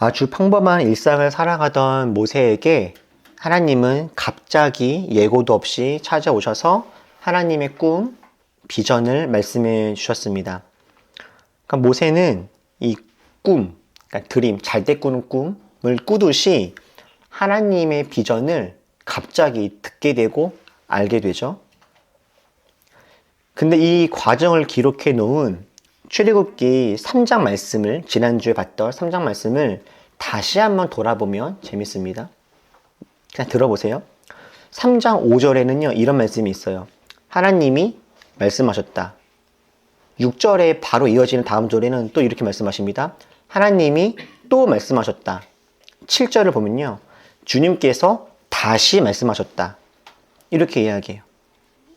아주 평범한 일상을 살아가던 모세에게 하나님은 갑자기 예고도 없이 찾아오셔서 하나님의 꿈, 비전을 말씀해 주셨습니다. 그러니까 모세는 이 꿈, 그러니까 드림, 잘 때 꾸는 꿈을 꾸듯이 하나님의 비전을 갑자기 듣게 되고 알게 되죠. 근데 이 과정을 기록해 놓은 출애굽기 3장 말씀을 지난주에 봤던 3장 말씀을 다시 한번 돌아보면 재밌습니다. 그냥 들어보세요. 3장 5절에는요, 이런 말씀이 있어요. 하나님이 말씀하셨다. 6절에 바로 이어지는 다음 절에는 또 이렇게 말씀하십니다. 하나님이 또 말씀하셨다. 7절을 보면요. 주님께서 다시 말씀하셨다. 이렇게 이야기해요.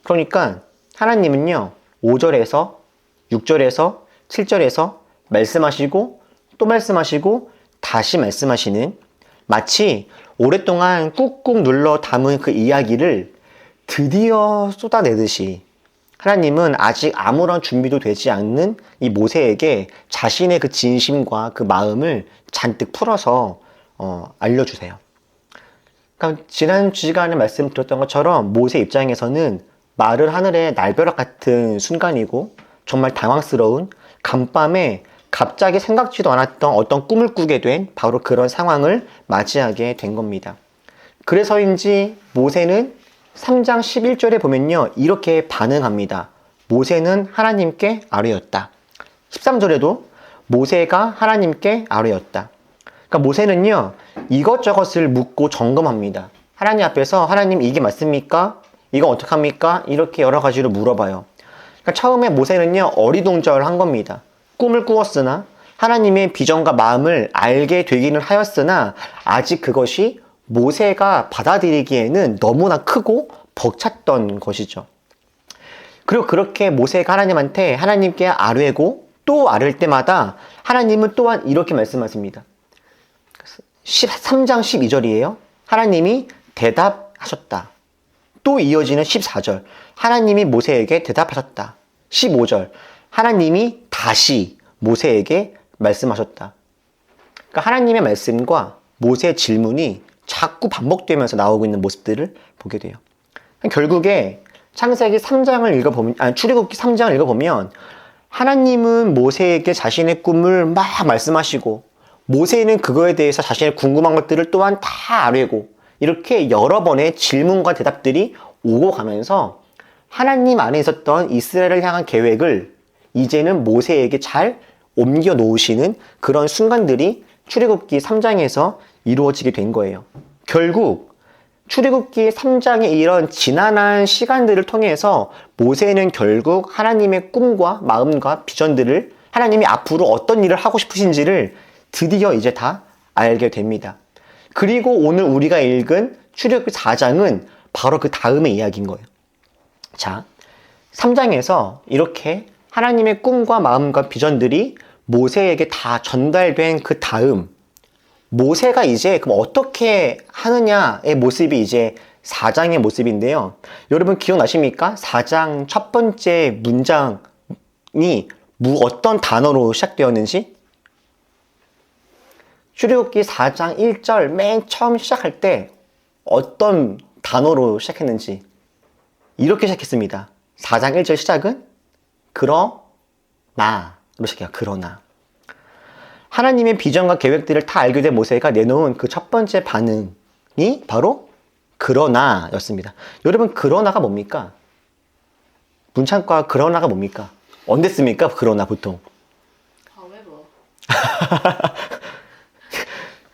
그러니까 하나님은요. 5절에서 6절에서 7절에서 말씀하시고 또 말씀하시고 다시 말씀하시는 마치 오랫동안 꾹꾹 눌러 담은 그 이야기를 드디어 쏟아내듯이 하나님은 아직 아무런 준비도 되지 않는 이 모세에게 자신의 그 진심과 그 마음을 잔뜩 풀어서 어, 알려주세요. 그러니까 지난 시간에 말씀드렸던 것처럼 모세 입장에서는 마른 하늘의 날벼락 같은 순간이고 정말 당황스러운 간밤에 갑자기 생각지도 않았던 어떤 꿈을 꾸게 된 바로 그런 상황을 맞이하게 된 겁니다. 그래서인지 모세는 3장 11절에 보면요. 이렇게 반응합니다. 모세는 하나님께 아뢰었다. 13절에도 모세가 하나님께 아뢰었다. 그러니까 모세는요. 이것저것을 묻고 점검합니다. 하나님 앞에서 하나님 이게 맞습니까? 이거 어떡합니까? 이렇게 여러 가지로 물어봐요. 그러니까 처음에 모세는요. 어리둥절한 겁니다. 꿈을 꾸었으나 하나님의 비전과 마음을 알게 되기는 하였으나 아직 그것이 모세가 받아들이기에는 너무나 크고 벅찼던 것이죠. 그리고 그렇게 모세가 하나님한테 하나님께 아뢰고 또 아뢰을 때마다 하나님은 또한 이렇게 말씀하십니다. 13장 12절이에요. 하나님이 대답하셨다. 또 이어지는 14절. 하나님이 모세에게 대답하셨다. 15절. 하나님이 다시 모세에게 말씀하셨다. 그러니까 하나님의 말씀과 모세의 질문이 자꾸 반복되면서 나오고 있는 모습들을 보게 돼요. 결국에 창세기 3장을 읽어보면, 아니, 출애굽기 3장을 읽어보면 하나님은 모세에게 자신의 꿈을 막 말씀하시고 모세는 그거에 대해서 자신의 궁금한 것들을 또한 다 아뢰고 이렇게 여러 번의 질문과 대답들이 오고 가면서 하나님 안에 있었던 이스라엘을 향한 계획을 이제는 모세에게 잘 옮겨 놓으시는 그런 순간들이 출애굽기 3장에서 이루어지게 된 거예요. 결국 출애굽기 3장의 이런 지난한 시간들을 통해서 모세는 결국 하나님의 꿈과 마음과 비전들을 하나님이 앞으로 어떤 일을 하고 싶으신지를 드디어 이제 다 알게 됩니다. 그리고 오늘 우리가 읽은 출애굽기 4장은 바로 그 다음의 이야기인 거예요. 자, 3장에서 이렇게 하나님의 꿈과 마음과 비전들이 모세에게 다 전달된 그 다음 모세가 이제 그럼 어떻게 하느냐의 모습이 이제 4장의 모습인데요. 여러분 기억나십니까? 4장 첫 번째 문장이 무 어떤 단어로 시작되었는지? 출애굽기 4장 1절 맨 처음 시작할 때 어떤 단어로 시작했는지 이렇게 시작했습니다. 4장 1절 시작은 그러나로 시작해요. 그러나. 하나님의 비전과 계획들을 다 알게 된 모세가 내놓은 그 첫 번째 반응이 바로 그러나 였습니다. 여러분 그러나가 뭡니까? 문창과 그러나가 뭡니까? 언제 씁니까? 그러나 보통. However,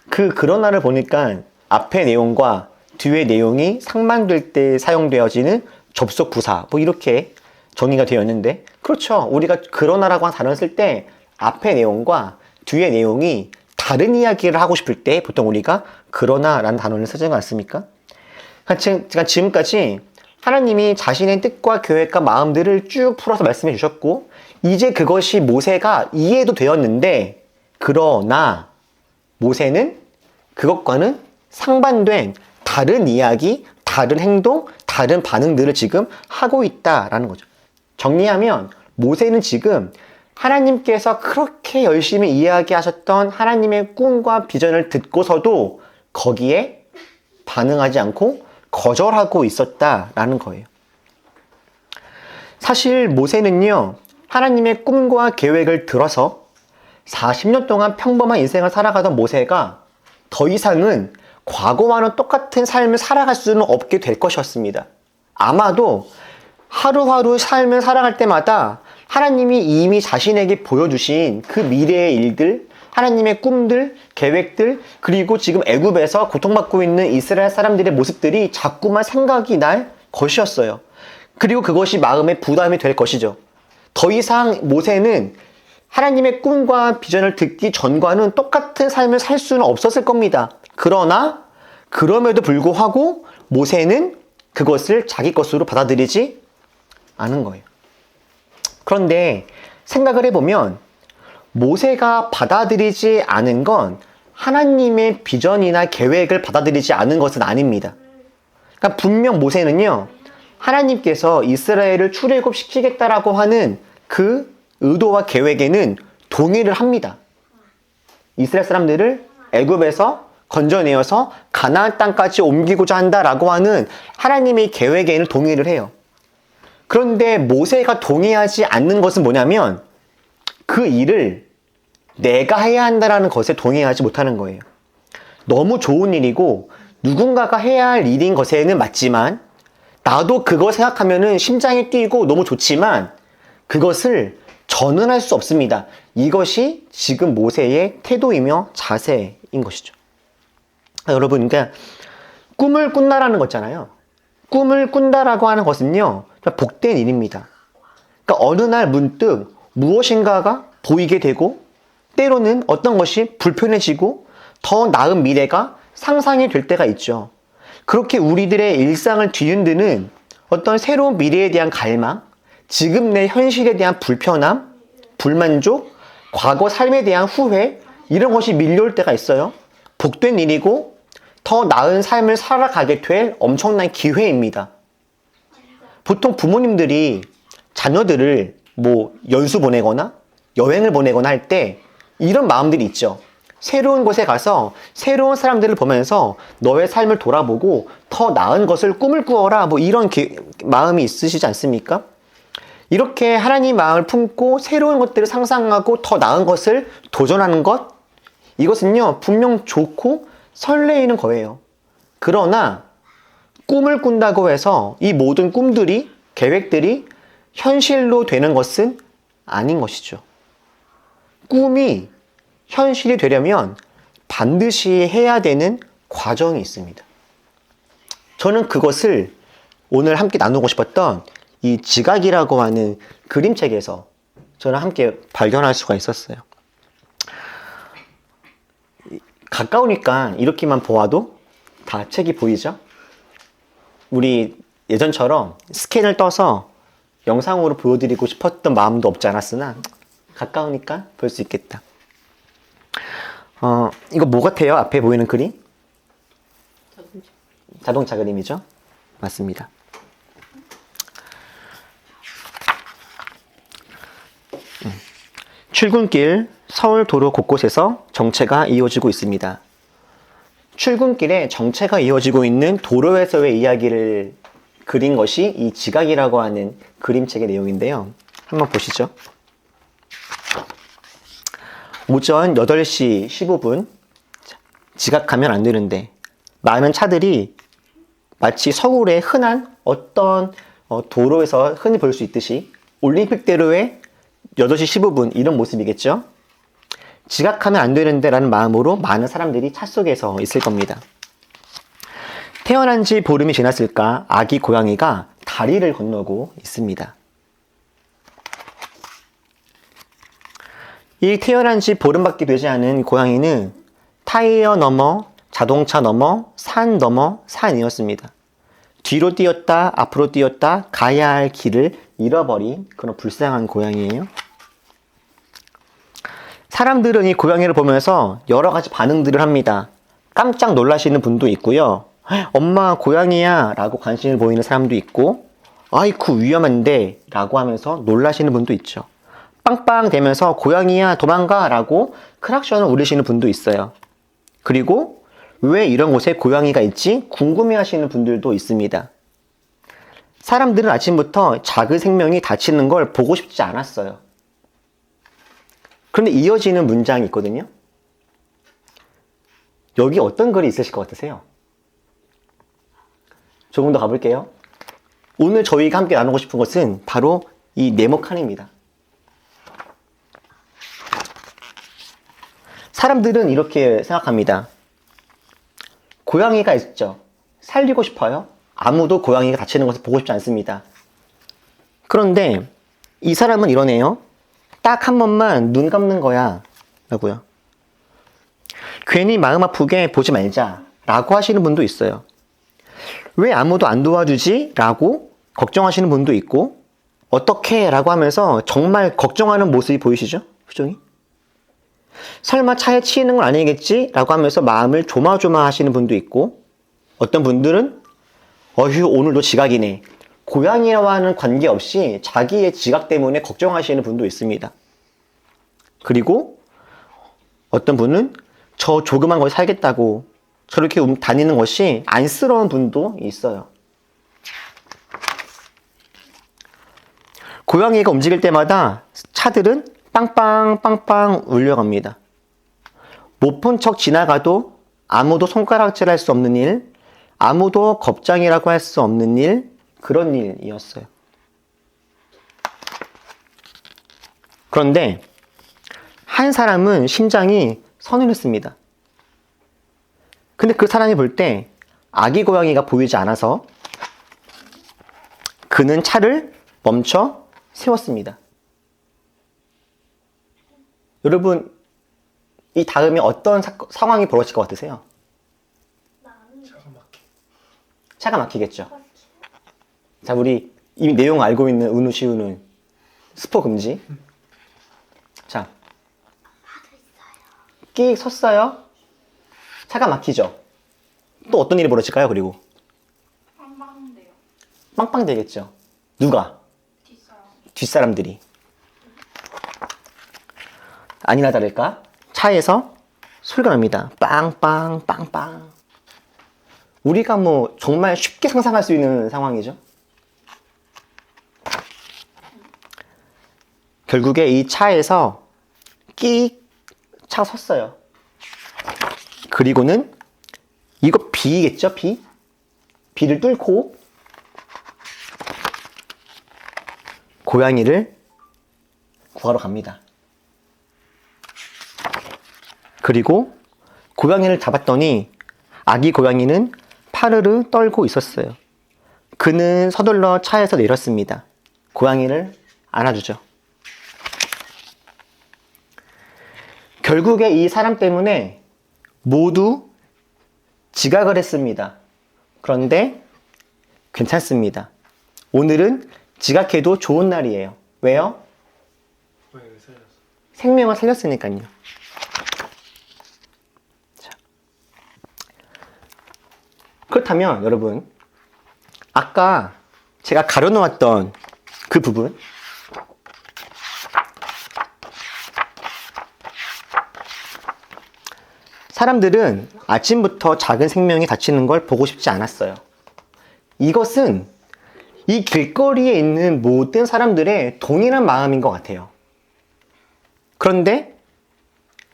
그 그러나를 보니까 앞의 내용과 뒤의 내용이 상반될 때 사용되어지는 접속 부사 뭐 이렇게 정의가 되었는데 그렇죠. 우리가 그러나라고 한 단어를 쓸 때 앞의 내용과 뒤의 내용이 다른 이야기를 하고 싶을 때 보통 우리가 그러나라는 단어를 쓰지 않습니까? 그러니까 지금까지 하나님이 자신의 뜻과 계획과 마음들을 쭉 풀어서 말씀해 주셨고 이제 그것이 모세가 이해도 되었는데 그러나 모세는 그것과는 상반된 다른 이야기, 다른 행동, 다른 반응들을 지금 하고 있다라는 거죠. 정리하면 모세는 지금 하나님께서 그렇게 열심히 이야기하셨던 하나님의 꿈과 비전을 듣고서도 거기에 반응하지 않고 거절하고 있었다라는 거예요. 사실 모세는요, 하나님의 꿈과 계획을 들어서 40년 동안 평범한 인생을 살아가던 모세가 더 이상은 과거와는 똑같은 삶을 살아갈 수는 없게 될 것이었습니다. 아마도 하루하루 삶을 살아갈 때마다 하나님이 이미 자신에게 보여주신 그 미래의 일들, 하나님의 꿈들, 계획들, 그리고 지금 애굽에서 고통받고 있는 이스라엘 사람들의 모습들이 자꾸만 생각이 날 것이었어요. 그리고 그것이 마음의 부담이 될 것이죠. 더 이상 모세는 하나님의 꿈과 비전을 듣기 전과는 똑같은 삶을 살 수는 없었을 겁니다. 그러나 그럼에도 불구하고 모세는 그것을 자기 것으로 받아들이지 않은 거예요. 그런데 생각을 해보면 모세가 받아들이지 않은 건 하나님의 비전이나 계획을 받아들이지 않은 것은 아닙니다. 그러니까 분명 모세는요, 하나님께서 이스라엘을 출애굽시키겠다라고 하는 그 의도와 계획에는 동의를 합니다. 이스라엘 사람들을 애굽에서 건져내어서 가나안 땅까지 옮기고자 한다라고 하는 하나님의 계획에는 동의를 해요. 그런데 모세가 동의하지 않는 것은 뭐냐면 그 일을 내가 해야 한다라는 것에 동의하지 못하는 거예요. 너무 좋은 일이고 누군가가 해야 할 일인 것에는 맞지만 나도 그거 생각하면은 심장이 뛰고 너무 좋지만 그것을 저는 할 수 없습니다. 이것이 지금 모세의 태도이며 자세인 것이죠. 아, 여러분, 그러니까 꿈을 꾼다라는 거잖아요. 꿈을 꾼다라고 하는 것은요, 복된 일입니다. 그러니까 어느 날 문득 무엇인가가 보이게 되고, 때로는 어떤 것이 불편해지고, 더 나은 미래가 상상이 될 때가 있죠. 그렇게 우리들의 일상을 뒤흔드는 어떤 새로운 미래에 대한 갈망, 지금 내 현실에 대한 불편함, 불만족, 과거 삶에 대한 후회, 이런 것이 밀려올 때가 있어요. 복된 일이고, 더 나은 삶을 살아가게 될 엄청난 기회입니다. 보통 부모님들이 자녀들을 뭐 연수 보내거나 여행을 보내거나 할 때 이런 마음들이 있죠. 새로운 곳에 가서 새로운 사람들을 보면서 너의 삶을 돌아보고 더 나은 것을 꿈을 꾸어라 뭐 이런 기- 마음이 있으시지 않습니까? 이렇게 하나님 마음을 품고 새로운 것들을 상상하고 더 나은 것을 도전하는 것 이것은요 분명 좋고 설레이는 거예요. 그러나 꿈을 꾼다고 해서 이 모든 꿈들이 계획들이 현실로 되는 것은 아닌 것이죠. 꿈이 현실이 되려면 반드시 해야 되는 과정이 있습니다. 저는 그것을 오늘 함께 나누고 싶었던 이 지각이라고 하는 그림책에서 저는 함께 발견할 수가 있었어요. 가까우니까 이렇게만 보아도 다 책이 보이죠? 우리 예전처럼 스캔을 떠서 영상으로 보여드리고 싶었던 마음도 없지 않았으나 가까우니까 볼 수 있겠다. 어, 이거 뭐 같아요? 앞에 보이는 그림? 자동차. 자동차 그림이죠? 맞습니다. 음. 출근길 서울 도로 곳곳에서 정체가 이어지고 있습니다. 출근길에 정체가 이어지고 있는 도로에서의 이야기를 그린 것이 이 지각이라고 하는 그림책의 내용인데요. 한번 보시죠. 오전 8시 15분 지각하면 안 되는데 많은 차들이 마치 서울의 흔한 어떤 어, 도로에서 흔히 볼 수 있듯이 올림픽대로의 8시 15분 이런 모습이겠죠. 지각하면 안 되는데 라는 마음으로 많은 사람들이 차 속에서 있을 겁니다. 태어난 지 보름이 지났을까 아기 고양이가 다리를 건너고 있습니다. 이 태어난 지 보름밖에 되지 않은 고양이는 타이어 넘어 자동차 넘어 산 넘어 산이었습니다. 뒤로 뛰었다 앞으로 뛰었다 가야 할 길을 잃어버린 그런 불쌍한 고양이에요. 사람들은 이 고양이를 보면서 여러 가지 반응들을 합니다. 깜짝 놀라시는 분도 있고요. 엄마 고양이야 라고 관심을 보이는 사람도 있고 아이쿠 위험한데 라고 하면서 놀라시는 분도 있죠. 빵빵 되면서 고양이야 도망가 라고 크락션을 울리시는 분도 있어요. 그리고 왜 이런 곳에 고양이가 있지? 궁금해 하시는 분들도 있습니다. 사람들은 아침부터 작은 생명이 다치는 걸 보고 싶지 않았어요. 그런데 이어지는 문장이 있거든요. 여기 어떤 글이 있으실 것 같으세요? 조금 더 가볼게요. 오늘 저희가 함께 나누고 싶은 것은 바로 이 네모 칸입니다. 사람들은 이렇게 생각합니다. 고양이가 있죠. 살리고 싶어요. 아무도 고양이가 다치는 것을 보고 싶지 않습니다. 그런데 이 사람은 이러네요. 딱 한 번만 눈 감는 거야. 라고요. 괜히 마음 아프게 보지 말자. 라고 하시는 분도 있어요. 왜 아무도 안 도와주지? 라고 걱정하시는 분도 있고, 어떻게? 라고 하면서 정말 걱정하는 모습이 보이시죠? 표정이? 설마 차에 치이는 건 아니겠지? 라고 하면서 마음을 조마조마 하시는 분도 있고, 어떤 분들은, 어휴, 오늘도 지각이네. 고양이와는 관계없이 자기의 지각 때문에 걱정하시는 분도 있습니다. 그리고 어떤 분은 저 조그만 거에 살겠다고 저렇게 움- 다니는 것이 안쓰러운 분도 있어요. 고양이가 움직일 때마다 차들은 빵빵빵빵 울려갑니다. 못 본 척 지나가도 아무도 손가락질 할 수 없는 일, 아무도 겁장이라고 할 수 없는 일, 그런 일이었어요. 그런데 한 사람은 심장이 서늘했습니다. 근데 그 사람이 볼 때 아기 고양이가 보이지 않아서 그는 차를 멈춰 세웠습니다. 여러분, 이 다음에 어떤 사- 상황이 벌어질 것 같으세요? 차가 막히겠죠. 자, 우리 이미 내용 알고 있는 은우 시우는 스포 금지. 자, 끼 섰어요. 차가 막히죠. 또 어떤 일이 벌어질까요? 그리고 빵빵한데요. 빵빵 되겠죠. 누가? 뒷사람. 뒷사람들이. 아니나 다를까? 차에서 소리가 납니다. 빵빵, 빵빵. 우리가 뭐 정말 쉽게 상상할 수 있는 상황이죠. 결국에 이 차에서 끼 차가 섰어요. 그리고는 이거 비겠죠, 비? 비를 뚫고 고양이를 구하러 갑니다. 그리고 고양이를 잡았더니 아기 고양이는 파르르 떨고 있었어요. 그는 서둘러 차에서 내렸습니다. 고양이를 안아주죠. 결국에 이 사람 때문에 모두 지각을 했습니다. 그런데 괜찮습니다. 오늘은 지각해도 좋은 날이에요. 왜요? 생명을 살렸으니까요. 자. 그렇다면 여러분, 아까 제가 가려놓았던 그 부분, 사람들은 아침부터 작은 생명이 다치는 걸 보고 싶지 않았어요. 이것은 이 길거리에 있는 모든 사람들의 동일한 마음인 것 같아요. 그런데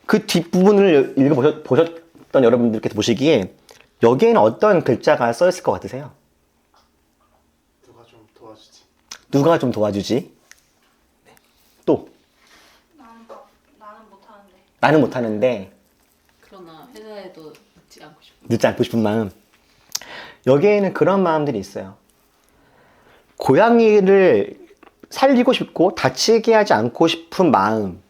그 뒷부분을 읽어보셨던 여러분들께서 보시기에 여기에는 어떤 글자가 써 있을 것 같으세요? 누가 좀 도와주지. 누가 좀 도와주지? 네. 또 나는 봐. 나는 못하는데. 나는 못하는데 회사에도 늦지 않고 싶어. 늦지 않고 싶은 마음. 여기에는 그런 마음들이 있어요. 고양이를 살리고 싶고 다치게 하지 않고 싶은 마음.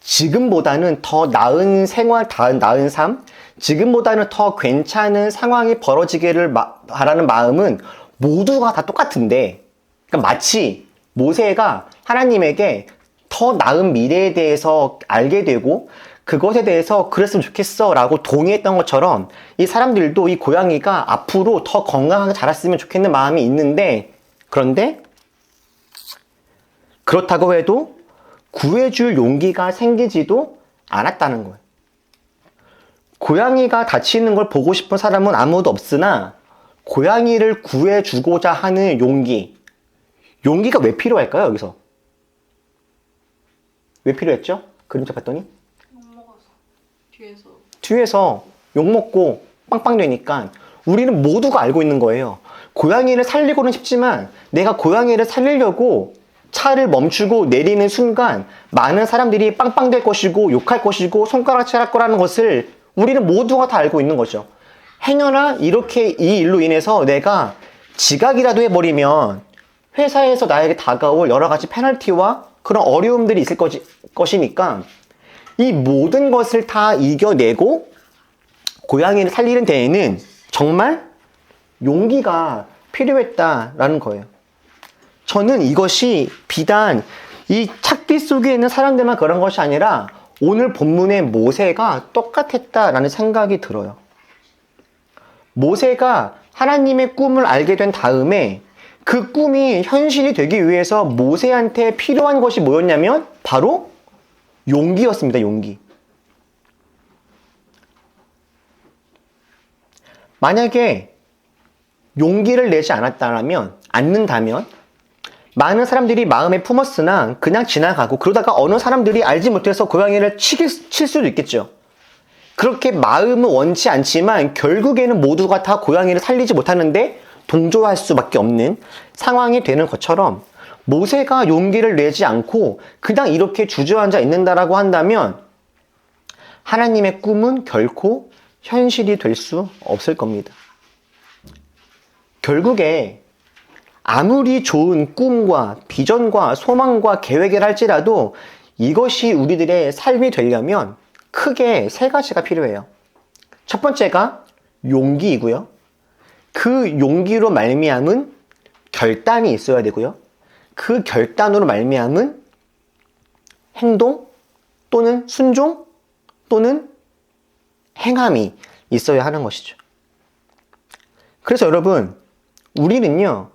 지금보다는 더 나은 생활, 다 나은 삶, 지금보다는 더 괜찮은 상황이 벌어지기를 마- 바라는 마음은 모두가 다 똑같은데, 그러니까 마치 모세가 하나님에게 더 나은 미래에 대해서 알게 되고, 그것에 대해서 그랬으면 좋겠어 라고 동의했던 것처럼 이 사람들도 이 고양이가 앞으로 더 건강하게 자랐으면 좋겠는 마음이 있는데, 그런데 그렇다고 해도 구해줄 용기가 생기지도 않았다는 거예요. 고양이가 다치는 걸 보고 싶은 사람은 아무도 없으나 고양이를 구해주고자 하는 용기. 용기가 왜 필요할까요, 여기서? 왜 필요했죠? 그림자 봤더니? 뒤에서 뒤에서 욕 먹고 빵빵 되니까 우리는 모두가 알고 있는 거예요. 고양이를 살리고는 싶지만 내가 고양이를 살리려고 차를 멈추고 내리는 순간 많은 사람들이 빵빵 될 것이고 욕할 것이고 손가락질 할 거라는 것을 우리는 모두가 다 알고 있는 거죠. 행여나 이렇게 이 일로 인해서 내가 지각이라도 해버리면 회사에서 나에게 다가올 여러 가지 페널티와 그런 어려움들이 있을 것이, 것이니까 이 모든 것을 다 이겨내고 고양이를 살리는 데에는 정말 용기가 필요했다라는 거예요. 저는 이것이 비단 이 착빛 속에 있는 사람들만 그런 것이 아니라 오늘 본문의 모세가 똑같았다라는 생각이 들어요. 모세가 하나님의 꿈을 알게 된 다음에 그 꿈이 현실이 되기 위해서 모세한테 필요한 것이 뭐였냐면 바로 용기였습니다, 용기. 만약에 용기를 내지 않았다면, 않는다면, 많은 사람들이 마음에 품었으나 그냥 지나가고 그러다가 어느 사람들이 알지 못해서 고양이를 치기, 칠 수도 있겠죠. 그렇게 마음은 원치 않지만 결국에는 모두가 다 고양이를 살리지 못하는데 동조할 수밖에 없는 상황이 되는 것처럼 모세가 용기를 내지 않고 그냥 이렇게 주저앉아 있는다라고 한다면 하나님의 꿈은 결코 현실이 될 수 없을 겁니다. 결국에 아무리 좋은 꿈과 비전과 소망과 계획을 할지라도 이것이 우리들의 삶이 되려면 크게 세 가지가 필요해요. 첫 번째가 용기이고요. 그 용기로 말미암은 결단이 있어야 되고요. 그 결단으로 말미암은 행동 또는 순종 또는 행함이 있어야 하는 것이죠. 그래서 여러분, 우리는요,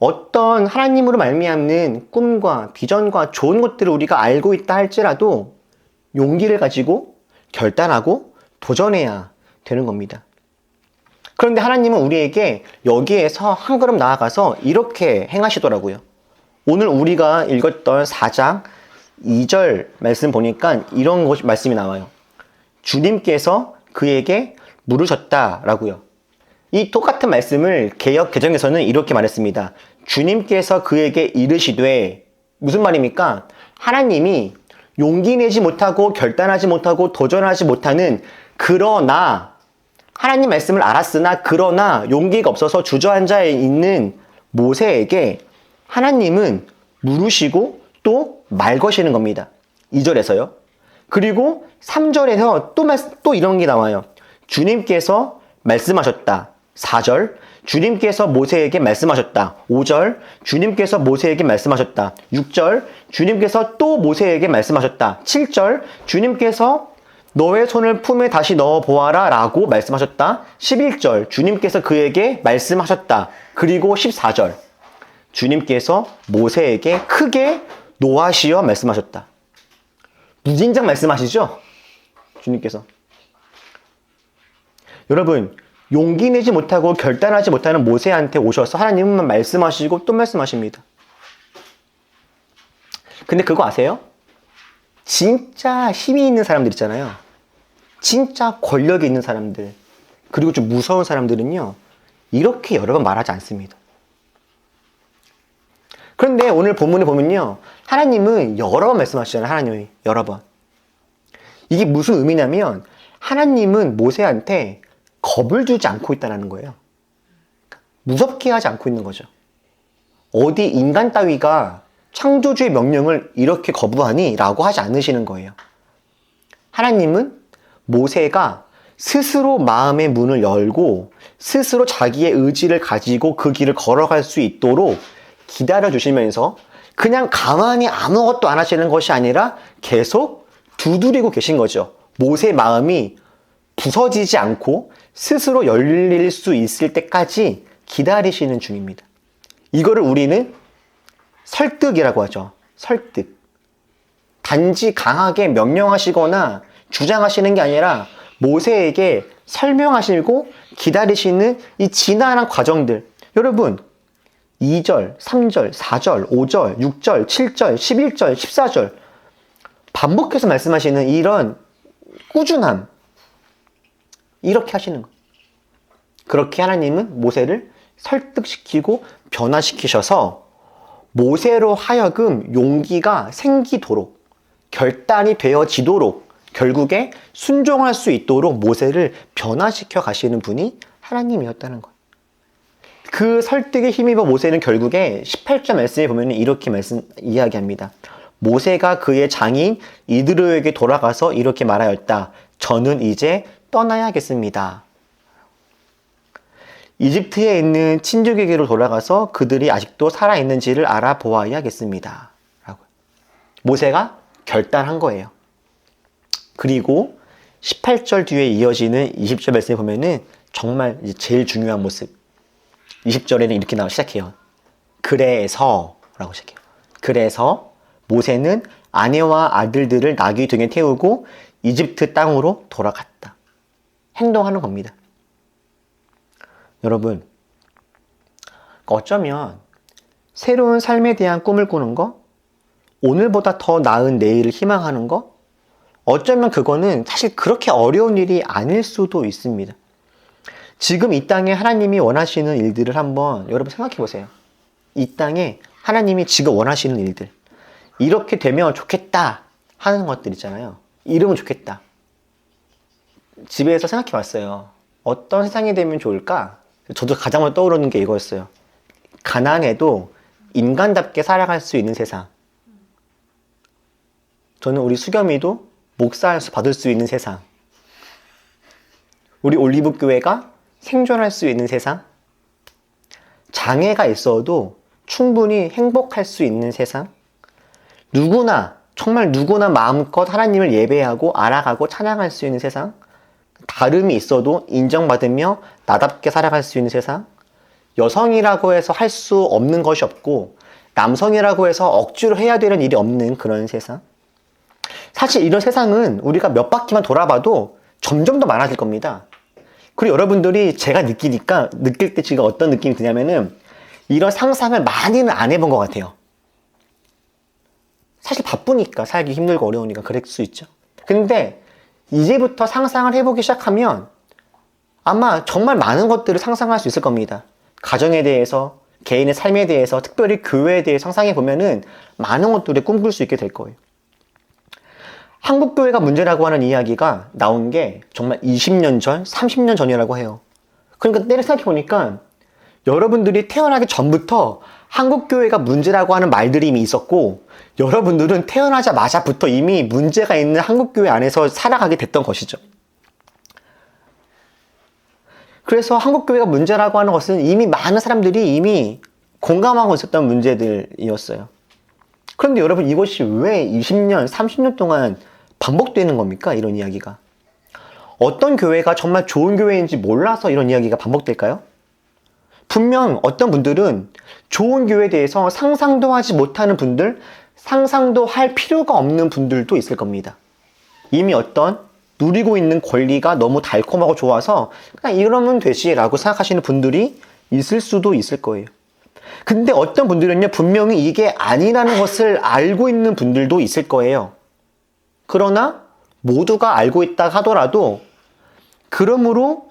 어떤 하나님으로 말미암는 꿈과 비전과 좋은 것들을 우리가 알고 있다 할지라도 용기를 가지고 결단하고 도전해야 되는 겁니다. 그런데 하나님은 우리에게 여기에서 한 걸음 나아가서 이렇게 행하시더라고요. 오늘 우리가 읽었던 4장 2절 말씀 보니까 이런 것 말씀이 나와요. 주님께서 그에게 물으셨다라고요. 이 똑같은 말씀을 개혁 개정에서는 이렇게 말했습니다. 주님께서 그에게 이르시되 무슨 말입니까? 하나님이 용기 내지 못하고 결단하지 못하고 도전하지 못하는 그러나 하나님 말씀을 알았으나 그러나 용기가 없어서 주저앉아 있는 모세에게 하나님은 물으시고 또 말 거시는 겁니다. 2절에서요. 그리고 3절에서 또, 말, 또 이런 게 나와요. 주님께서 말씀하셨다. 4절. 주님께서 모세에게 말씀하셨다. 5절. 주님께서 모세에게 말씀하셨다. 6절. 주님께서 또 모세에게 말씀하셨다. 7절. 주님께서 너의 손을 품에 다시 넣어 보아라 라고 말씀하셨다. 11절. 주님께서 그에게 말씀하셨다. 그리고 14절. 주님께서 모세에게 크게 노하시어 말씀하셨다. 무진장 말씀하시죠? 주님께서. 여러분, 용기 내지 못하고 결단하지 못하는 모세한테 오셔서 하나님은 말씀하시고 또 말씀하십니다. 근데 그거 아세요? 진짜 힘이 있는 사람들 있잖아요. 진짜 권력이 있는 사람들, 그리고 좀 무서운 사람들은요, 이렇게 여러 번 말하지 않습니다. 그런데 오늘 본문에 보면요, 하나님은 여러 번 말씀하시잖아요, 하나님이. 여러 번. 이게 무슨 의미냐면, 하나님은 모세한테 겁을 주지 않고 있다는 거예요. 무섭게 하지 않고 있는 거죠. 어디 인간 따위가 창조주의 명령을 이렇게 거부하니? 라고 하지 않으시는 거예요. 하나님은 모세가 스스로 마음의 문을 열고 스스로 자기의 의지를 가지고 그 길을 걸어갈 수 있도록 기다려 주시면서 그냥 가만히 아무것도 안 하시는 것이 아니라 계속 두드리고 계신 거죠. 모세 마음이 부서지지 않고 스스로 열릴 수 있을 때까지 기다리시는 중입니다. 이거를 우리는 설득이라고 하죠. 설득. 단지 강하게 명령하시거나 주장하시는 게 아니라 모세에게 설명하시고 기다리시는 이 지난한 과정들. 여러분, 2절, 3절, 4절, 5절, 6절, 7절, 11절, 14절. 반복해서 말씀하시는 이런 꾸준함. 이렇게 하시는 거예요. 그렇게 하나님은 모세를 설득시키고 변화시키셔서 모세로 하여금 용기가 생기도록 결단이 되어지도록 결국에 순종할 수 있도록 모세를 변화시켜 가시는 분이 하나님이었다는 거예요. 그 설득에 힘입어 모세는 결국에 18절 말씀에 보면 이렇게 말씀 이야기합니다. 모세가 그의 장인 이드로에게 돌아가서 이렇게 말하였다. 저는 이제 떠나야겠습니다. 이집트에 있는 친족에게로 돌아가서 그들이 아직도 살아있는지를 알아보아야겠습니다. 라고. 모세가 결단한 거예요. 그리고 18절 뒤에 이어지는 20절 말씀에 보면은 정말 제일 중요한 모습. 20절에는 이렇게 나와 시작해요. 그래서 라고 시작해요. 그래서 모세는 아내와 아들들을 나귀 등에 태우고 이집트 땅으로 돌아갔다. 행동하는 겁니다. 여러분, 어쩌면 새로운 삶에 대한 꿈을 꾸는 거, 오늘보다 더 나은 내일을 희망하는 거, 어쩌면 그거는 사실 그렇게 어려운 일이 아닐 수도 있습니다. 지금 이 땅에 하나님이 원하시는 일들을 한번 여러분 생각해 보세요. 이 땅에 하나님이 지금 원하시는 일들. 이렇게 되면 좋겠다 하는 것들 있잖아요. 이러면 좋겠다. 집에서 생각해 봤어요. 어떤 세상이 되면 좋을까? 저도 가장 먼저 떠오르는 게 이거였어요. 가난해도 인간답게 살아갈 수 있는 세상. 저는 우리 수겸이도 목사할수 받을 수 있는 세상. 우리 올리브 교회가 생존할 수 있는 세상. 장애가 있어도 충분히 행복할 수 있는 세상. 누구나, 정말 누구나 마음껏 하나님을 예배하고 알아가고 찬양할 수 있는 세상. 다름이 있어도 인정받으며 나답게 살아갈 수 있는 세상. 여성이라고 해서 할 수 없는 것이 없고, 남성이라고 해서 억지로 해야 되는 일이 없는 그런 세상. 사실 이런 세상은 우리가 몇 바퀴만 돌아봐도 점점 더 많아질 겁니다. 그리고 여러분들이 제가 느끼니까, 느낄 때 지금 어떤 느낌이 드냐면은, 이런 상상을 많이는 안 해본 것 같아요. 사실 바쁘니까, 살기 힘들고 어려우니까 그럴 수 있죠. 근데, 이제부터 상상을 해보기 시작하면, 아마 정말 많은 것들을 상상할 수 있을 겁니다. 가정에 대해서, 개인의 삶에 대해서, 특별히 교회에 대해 상상해 보면은, 많은 것들을 꿈꿀 수 있게 될 거예요. 한국교회가 문제라고 하는 이야기가 나온 게 정말 20년 전, 30년 전이라고 해요. 그러니까 때를 생각해보니까 여러분들이 태어나기 전부터 한국교회가 문제라고 하는 말들이 이미 있었고 여러분들은 태어나자마자부터 이미 문제가 있는 한국교회 안에서 살아가게 됐던 것이죠. 그래서 한국교회가 문제라고 하는 것은 이미 많은 사람들이 이미 공감하고 있었던 문제들이었어요. 그런데 여러분 이것이 왜 20년, 30년 동안 반복되는 겁니까? 이런 이야기가. 어떤 교회가 정말 좋은 교회인지 몰라서 이런 이야기가 반복될까요? 분명 어떤 분들은 좋은 교회에 대해서 상상도 하지 못하는 분들, 상상도 할 필요가 없는 분들도 있을 겁니다. 이미 어떤 누리고 있는 권리가 너무 달콤하고 좋아서 그냥 이러면 되지라고 생각하시는 분들이 있을 수도 있을 거예요. 근데 어떤 분들은요, 분명히 이게 아니라는 것을 알고 있는 분들도 있을 거예요. 그러나 모두가 알고 있다 하더라도 그러므로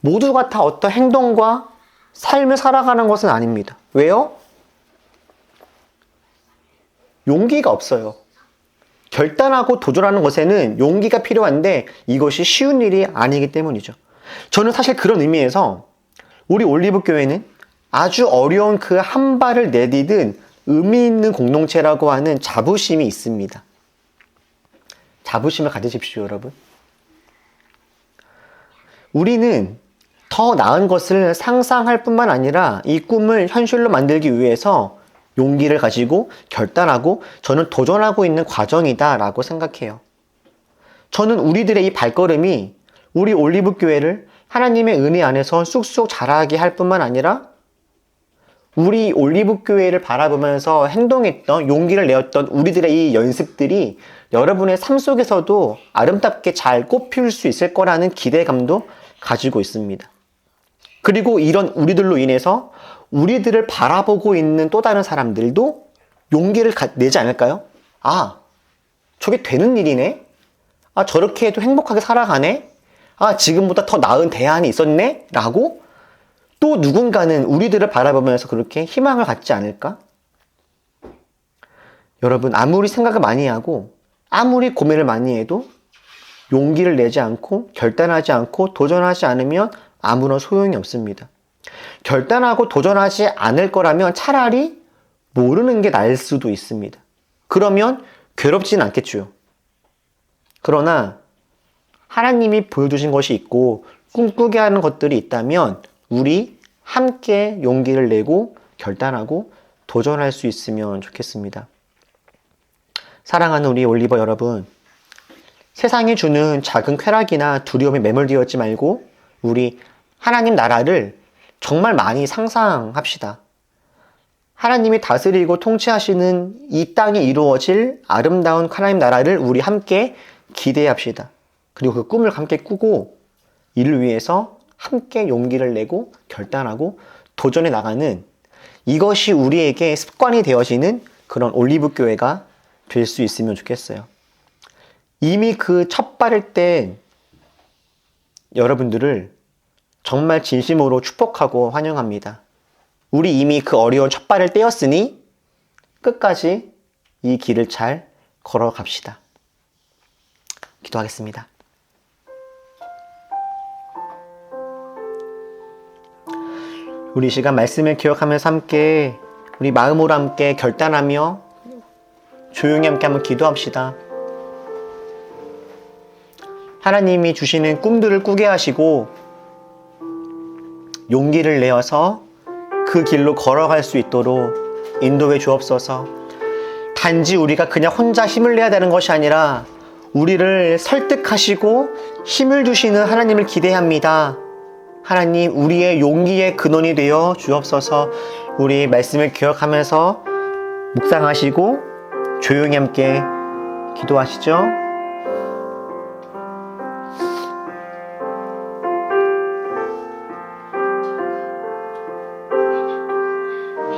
모두가 다 어떤 행동과 삶을 살아가는 것은 아닙니다. 왜요? 용기가 없어요. 결단하고 도전하는 것에는 용기가 필요한데 이것이 쉬운 일이 아니기 때문이죠. 저는 사실 그런 의미에서 우리 올리브 교회는 아주 어려운 그 한 발을 내디딘 의미 있는 공동체라고 하는 자부심이 있습니다. 자부심을 가지십시오, 여러분. 우리는 더 나은 것을 상상할 뿐만 아니라 이 꿈을 현실로 만들기 위해서 용기를 가지고 결단하고 저는 도전하고 있는 과정이다라고 생각해요. 저는 우리들의 이 발걸음이 우리 올리브 교회를 하나님의 은혜 안에서 쑥쑥 자라게 할 뿐만 아니라 우리 올리브 교회를 바라보면서 행동했던 용기를 내었던 우리들의 이 연습들이 여러분의 삶 속에서도 아름답게 잘 꽃피울 수 있을 거라는 기대감도 가지고 있습니다. 그리고 이런 우리들로 인해서 우리들을 바라보고 있는 또 다른 사람들도 용기를 가- 내지 않을까요? 아, 저게 되는 일이네? 아, 저렇게 해도 행복하게 살아가네? 아, 지금보다 더 나은 대안이 있었네? 라고 또 누군가는 우리들을 바라보면서 그렇게 희망을 갖지 않을까? 여러분, 아무리 생각을 많이 하고, 아무리 고민을 많이 해도 용기를 내지 않고, 결단하지 않고, 도전하지 않으면 아무런 소용이 없습니다. 결단하고 도전하지 않을 거라면 차라리 모르는 게 나을 수도 있습니다. 그러면 괴롭진 않겠죠. 그러나 하나님이 보여주신 것이 있고 꿈꾸게 하는 것들이 있다면 우리 함께 용기를 내고 결단하고 도전할 수 있으면 좋겠습니다. 사랑하는 우리 올리버 여러분, 세상이 주는 작은 쾌락이나 두려움에 매몰되었지 말고 우리 하나님 나라를 정말 많이 상상합시다. 하나님이 다스리고 통치하시는 이 땅에 이루어질 아름다운 하나님 나라를 우리 함께 기대합시다. 그리고 그 꿈을 함께 꾸고 이를 위해서 함께 용기를 내고 결단하고 도전해 나가는 이것이 우리에게 습관이 되어지는 그런 올리브 교회가 될 수 있으면 좋겠어요. 이미 그 첫 발을 뗀 여러분들을 정말 진심으로 축복하고 환영합니다. 우리 이미 그 어려운 첫 발을 떼었으니 끝까지 이 길을 잘 걸어갑시다. 기도하겠습니다. 우리 이 시간 말씀을 기억하면서 함께 우리 마음으로 함께 결단하며 조용히 함께 한번 기도합시다. 하나님이 주시는 꿈들을 꾸게 하시고 용기를 내어서 그 길로 걸어갈 수 있도록 인도해 주옵소서. 단지 우리가 그냥 혼자 힘을 내야 되는 것이 아니라 우리를 설득하시고 힘을 주시는 하나님을 기대합니다. 하나님, 우리의 용기의 근원이 되어 주옵소서 우리 말씀을 기억하면서 묵상하시고 조용히 함께 기도하시죠.